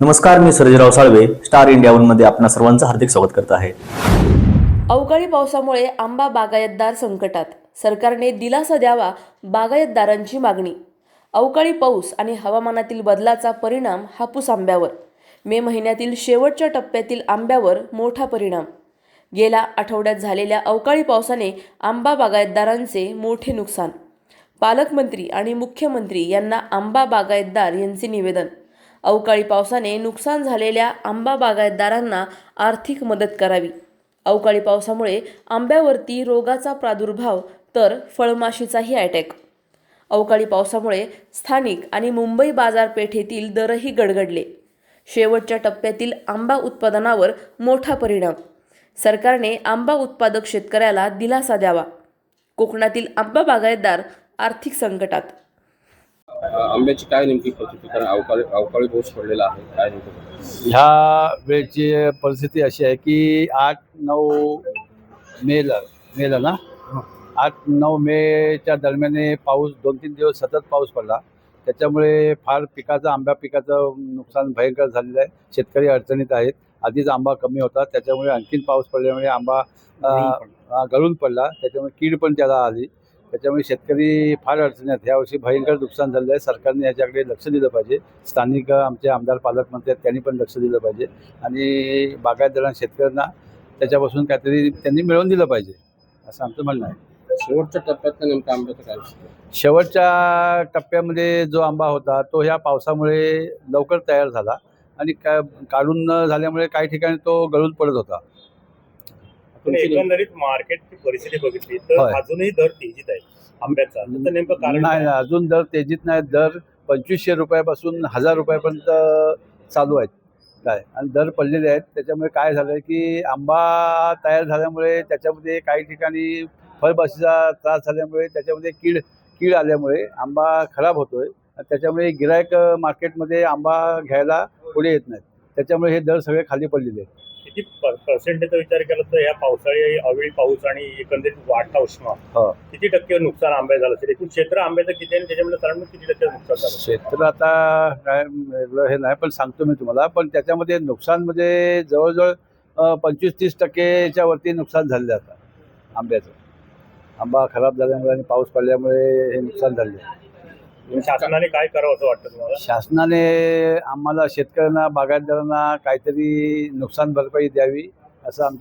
नमस्कार मी Sarjerao Salve star India वनमध्ये आपणा सर्वांचं हार्दिक स्वागत करत आहे. अवकाळी पावसामुळे आंबा बागायतदार संकटात. सरकारने दिलासा द्यावा बागायतदारांची मागणी. अवकाळी पाऊस आणि हवामानातील बदलाचा परिणाम हापूस आंब्यावर. मे महिन्यातील शेवटच्या टप्प्यातील आंब्यावर मोठा परिणाम. गेल्या आठवड्यात झालेल्या अवकाळी पावसाने आंबा बागायतदारांचे मोठे नुकसान. पालकमंत्री आणि मुख्यमंत्री यांना आंबा बागायतदार यांचे निवेदन. अवकाळी पावसाने नुकसान झालेल्या आंबा बागायतदारांना आर्थिक मदत करावी. अवकाळी पावसामुळे आंब्यावरती रोगाचा प्रादुर्भाव तर फळमाशीचाही अटॅक अवकाळी पावसामुळे स्थानिक आणि मुंबई बाजारपेठेतील दरही गडगडले. शेवटच्या टप्प्यातील आंबा उत्पादनावर मोठा परिणाम. सरकारने आंबा उत्पादक शेतकऱ्याला दिलासा द्यावा. कोकणातील आंबा बागायतदार आर्थिक संकटात आंब्याची काय नेमकी परिस्थिती? कारण अवकाळी अवकाळी पाऊस पडलेला आहे. काय नेमकं? ह्या वेळची परिस्थिती अशी आहे की आठ नऊ मेला मेला ना? आठ नऊ मेच्या दरम्यान पाऊस दोन तीन दिवस सतत पाऊस पडला. त्याच्यामुळे फार पिकाचं आंब्या पिकाचं नुकसान भयंकर झालेलं आहे. शेतकरी अडचणीत आहेत. आधीच आंबा कमी होता. त्याच्यामुळे आणखीन पाऊस पडल्यामुळे आंबा अं, अं, गळून पडला. त्याच्यामुळे कीड पण त्याला आली. त्याच्यामुळे शेतकरी फार अडचणी आहेत. यावर्षी भयंकर नुकसान झालेलं आहे. सरकारने याच्याकडे लक्ष दिलं पाहिजे. स्थानिक आमचे आमदार पालकमंत्री आहेत त्यांनी पण लक्ष दिलं पाहिजे. आणि बागायतदारांना शेतकऱ्यांना त्याच्यापासून काहीतरी त्यांनी मिळवून दिलं पाहिजे. असं आमचं म्हणणं आहे. शेवटच्या टप्प्यात नेमकं आंब्याचं काय? शेवटच्या टप्प्यामध्ये जो आंबा होता तो ह्या पावसामुळे लवकर तयार झाला. आणि का काढून न झाल्यामुळे काही ठिकाणी तो गळून पडत होता. एकंदरीत मार्केटची परिस्थिती बघितली तर होय. अजूनही दर तेजीत आहे. आंब्याचा. त्याचं नेमकं कारण नाही काय? अजून दर तेजीत नाही. दर पंचवीसशे रुपयापासून हजार रुपयापर्यंत चालू आहेत. काय? आणि दर पडलेले आहेत. त्याच्यामुळे काय झालं की आंबा तयार झाल्यामुळे त्याच्यामध्ये काही ठिकाणी फळबाशीचा त्रास झाल्यामुळे त्याच्यामध्ये कीड कीड आल्यामुळे आंबा खराब होतोय. आणि त्याच्यामुळे गिरायक मार्केटमध्ये आंबा घ्यायला पुढे येत नाहीत. त्याच्यामुळे हे दर सगळे खाली पडलेले आहेत. किती पर्सेंटेजचा विचार केला तर या पावसाळी अवेळी पाऊस आणि एकंदरीत वाढता उष्मा हो. किती टक्के नुकसान आंब्या झालं? असेल एकूण क्षेत्र आंब्याचं किती आणि त्याच्यामध्ये साधारण किती टक्के नुकसान झालं? क्षेत्र आता काय हे नाही पण सांगतो मी तुम्हाला. पण त्याच्यामध्ये नुकसान म्हणजे जवळजवळ पंचवीस तीस टक्केच्या वरती नुकसान झालेलं आहे आता आंब्याचं. आंबा खराब झाल्यामुळे आणि पाऊस पडल्यामुळे हे नुकसान झाले म्हणजे शासनाने काय करावं असं वाटतं तुम्हाला? शासनाने आम्हाला शेतकऱ्यांना बागायतदारांना काहीतरी नुकसान भरपाई द्यावी असं आमचं